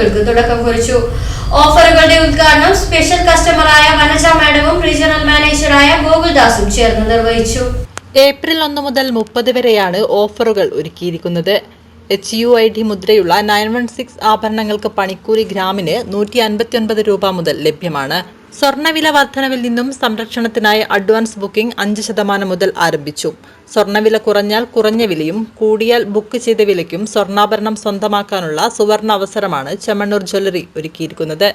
ഓഫറുകൾക്ക് തുടക്കം കുറിച്ചു. ഓഫറുകളുടെ ഉദ്ഘാടനം സ്പെഷ്യൽ കസ്റ്റമറായ വനജ മാഡവും റീജിയണൽ മാനേജറായ ഗോകുൽദാസും ചേർന്ന് നിർവഹിച്ചു. ഏപ്രിൽ ഒന്ന് മുതൽ മുപ്പത് വരെയാണ് ഓഫറുകൾ ഒരുക്കിയിരിക്കുന്നത്. എച്ച് യു ഐ ഡി മുദ്രയുള്ള നയൻ വൺ സിക്സ് ആഭരണങ്ങൾക്ക് പണിക്കൂലി ഗ്രാമിന് നൂറ്റി അൻപത്തി ഒൻപത് രൂപ മുതൽ ലഭ്യമാണ്. സ്വർണവില വർധനവിൽ നിന്നും സംരക്ഷണത്തിനായി അഡ്വാൻസ് ബുക്കിംഗ് അഞ്ച് ശതമാനം മുതൽ ആരംഭിച്ചു. സ്വർണവില കുറഞ്ഞാൽ കുറഞ്ഞ വിലയും കൂടിയാൽ ബുക്ക് ചെയ്ത വിലയ്ക്കും സ്വർണാഭരണം സ്വന്തമാക്കാനുള്ള സുവർണ അവസരമാണ് ചെമ്മണ്ണൂർ ജ്വല്ലറി ഒരുക്കിയിരിക്കുന്നത്.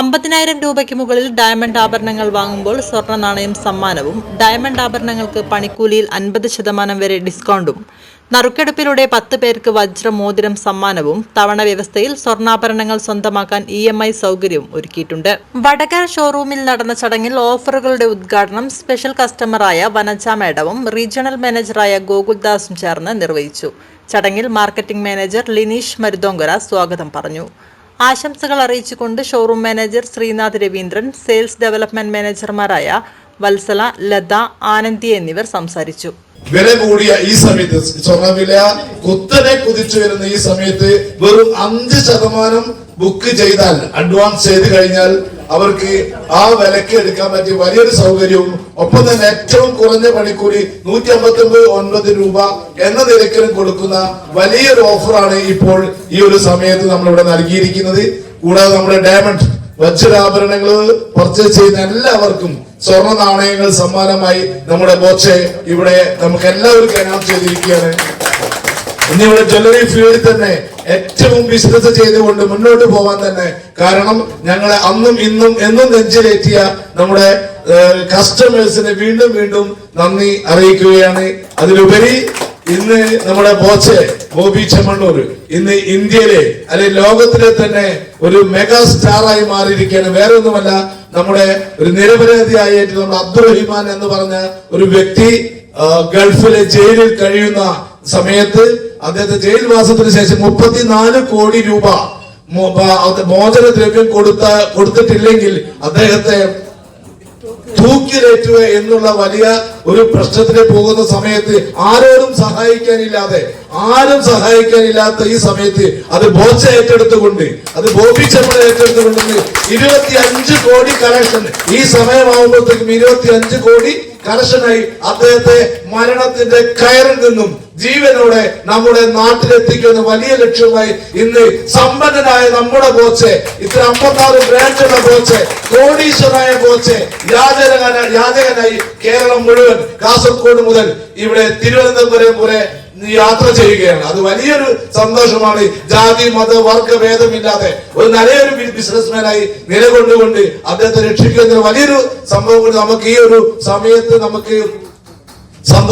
അമ്പതിനായിരം രൂപയ്ക്ക് മുകളിൽ ഡയമണ്ട് ആഭരണങ്ങൾ വാങ്ങുമ്പോൾ സ്വർണ നാണയം സമ്മാനവും ഡയമണ്ട് ആഭരണങ്ങൾക്ക് പണിക്കൂലിയിൽ അൻപത് ശതമാനം വരെ ഡിസ്കൗണ്ടും നറുക്കെടുപ്പിലൂടെ പത്ത് പേർക്ക് വജ്രമോതിരം സമ്മാനവും തവണ വ്യവസ്ഥയിൽ സ്വർണാഭരണങ്ങൾ സ്വന്തമാക്കാൻ ഇ എം ഐ സൗകര്യവും ഒരുക്കിയിട്ടുണ്ട്. വടകര ഷോറൂമിൽ നടന്ന ചടങ്ങിൽ ഓഫറുകളുടെ ഉദ്ഘാടനം സ്പെഷ്യൽ കസ്റ്റമറായ വനജ മേഡവും റീജിയണൽ മാനേജറായ ഗോകുൽദാസും ചേർന്ന് നിർവഹിച്ചു. ചടങ്ങിൽ മാർക്കറ്റിംഗ് മാനേജർ ലിനീഷ് മരുതോങ്കര സ്വാഗതം പറഞ്ഞു. ആശംസകൾ അറിയിച്ചുകൊണ്ട് showroom manager Sreenath Raveendran sales development മാനേജർമാരായ Vatsala Latha Anandi എന്നിവർ സംസാരിച്ചു. വില കൂടിയ ഈ സമയത്ത് സ്വർണവില കുത്തനെ കുതിച്ചു വരുന്ന ഈ സമയത്ത് വെറും അഞ്ച് ശതമാനം ബുക്ക് ചെയ്താൽ അഡ്വാൻസ് ചെയ്ത് കഴിഞ്ഞാൽ അവർക്ക് ആ വിലക്ക് എടുക്കാൻ പറ്റിയ വലിയൊരു സൗകര്യവും ഒപ്പം തന്നെ ഏറ്റവും കുറഞ്ഞ പണിക്കൂലി നൂറ്റി അമ്പത്തി ഒമ്പത് ഒൻപത് രൂപ എന്ന നിരക്കിലും കൊടുക്കുന്ന വലിയൊരു ഓഫറാണ് ഇപ്പോൾ ഈ ഒരു സമയത്ത് നമ്മളിവിടെ നൽകിയിരിക്കുന്നത്. കൂടാതെ നമ്മുടെ ഡയമണ്ട് വജ്രാഭരണങ്ങൾ പർച്ചേസ് ചെയ്യുന്ന എല്ലാവർക്കും സ്വർണ നാണയങ്ങൾ സമ്മാനമായി നമ്മുടെ ബോച്ചെ ഇവിടെ നമുക്ക് എല്ലാവർക്കും അനൗൺസ് ചെയ്തിരിക്കുകയാണ്. ഇനി ഇവിടെ ജ്വല്ലറി ഫീൽഡിൽ തന്നെ ഏറ്റവും ബിസിനസ് ചെയ്തുകൊണ്ട് മുന്നോട്ട് പോവാൻ തന്നെ കാരണം ഞങ്ങളെ അന്നും ഇന്നും എന്നും നെഞ്ചിലേറ്റിയ നമ്മുടെ കസ്റ്റമേഴ്സിനെ വീണ്ടും വീണ്ടും നന്ദി അറിയിക്കുകയാണ്. അതിലുപരി ഇന്ന് നമ്മുടെ ബോച്ചെ ബോബി ചെമ്മണ്ണൂർ ഇന്ന് ഇന്ത്യയിലെ അല്ലെങ്കിൽ ലോകത്തിലെ തന്നെ ഒരു മെഗാ സ്റ്റാറായി മാറിയിരിക്കുകയാണ്. വേറെ ഒന്നുമല്ല നമ്മുടെ ഒരു നിരപരാധിയായിട്ട് നമ്മുടെ അബ്ദുറഹിമാൻ എന്ന് പറഞ്ഞ ഒരു വ്യക്തി ഗൾഫിലെ ജയിലിൽ കഴിയുന്ന സമയത്ത് അദ്ദേഹത്തെ ജയിൽവാസത്തിന് ശേഷം മുപ്പത്തിനാല് കോടി രൂപ മോചനദ്രവ്യം കൊടുത്ത കൊടുത്തിട്ടില്ലെങ്കിൽ അദ്ദേഹത്തെ തൂക്കിലേറ്റുക എന്നുള്ള വലിയ ഒരു പ്രശ്നത്തിലേക്ക് പോകുന്ന സമയത്ത് ആരോടും സഹായിക്കാനില്ലാതെ ആരും സഹായിക്കാനില്ലാത്ത ഈ സമയത്ത് അത് ബോച്ച ഏറ്റെടുത്തുകൊണ്ട് അത് ബോബി ചെമ്മണ ഏറ്റെടുത്തുകൊണ്ട് ഇരുപത്തി അഞ്ച് കോടി കളക്ഷൻ ഈ സമയമാകുമ്പോഴത്തേക്കും ഇരുപത്തി അഞ്ച് കോടി കലക്ഷനായി അദ്ദേഹത്തെ മരണത്തിന്റെ കയറിൽ നിന്നും ജീവനോടെ നമ്മുടെ നാട്ടിലെത്തിക്കുന്ന വലിയ ലക്ഷ്യമായി ഇന്ന് സമ്പന്നനായ നമ്മുടെ കോച്ച് ഇത്ര അമ്പത്താറ് ബ്രാൻഡുള്ള കോച്ച് കോടീശ്വരായ കോച്ച് യാചകന യാചകനായി കേരളം മുഴുവൻ കാസർഗോഡ് മുതൽ ഇവിടെ തിരുവനന്തപുരം വരെ യാത്ര ചെയ്യുകയാണ്. അത് വലിയൊരു സന്തോഷമാണ്. ജാതി മത വർഗ ഭേദമില്ലാതെ ഒരു നല്ലൊരു ബിസിനസ്മാനായി നിലകൊണ്ടുകൊണ്ട് അദ്ദേഹത്തെ രക്ഷിക്കുന്ന വലിയൊരു സംഭവം നമുക്ക് ഈ ഒരു സമയത്ത് നമുക്ക്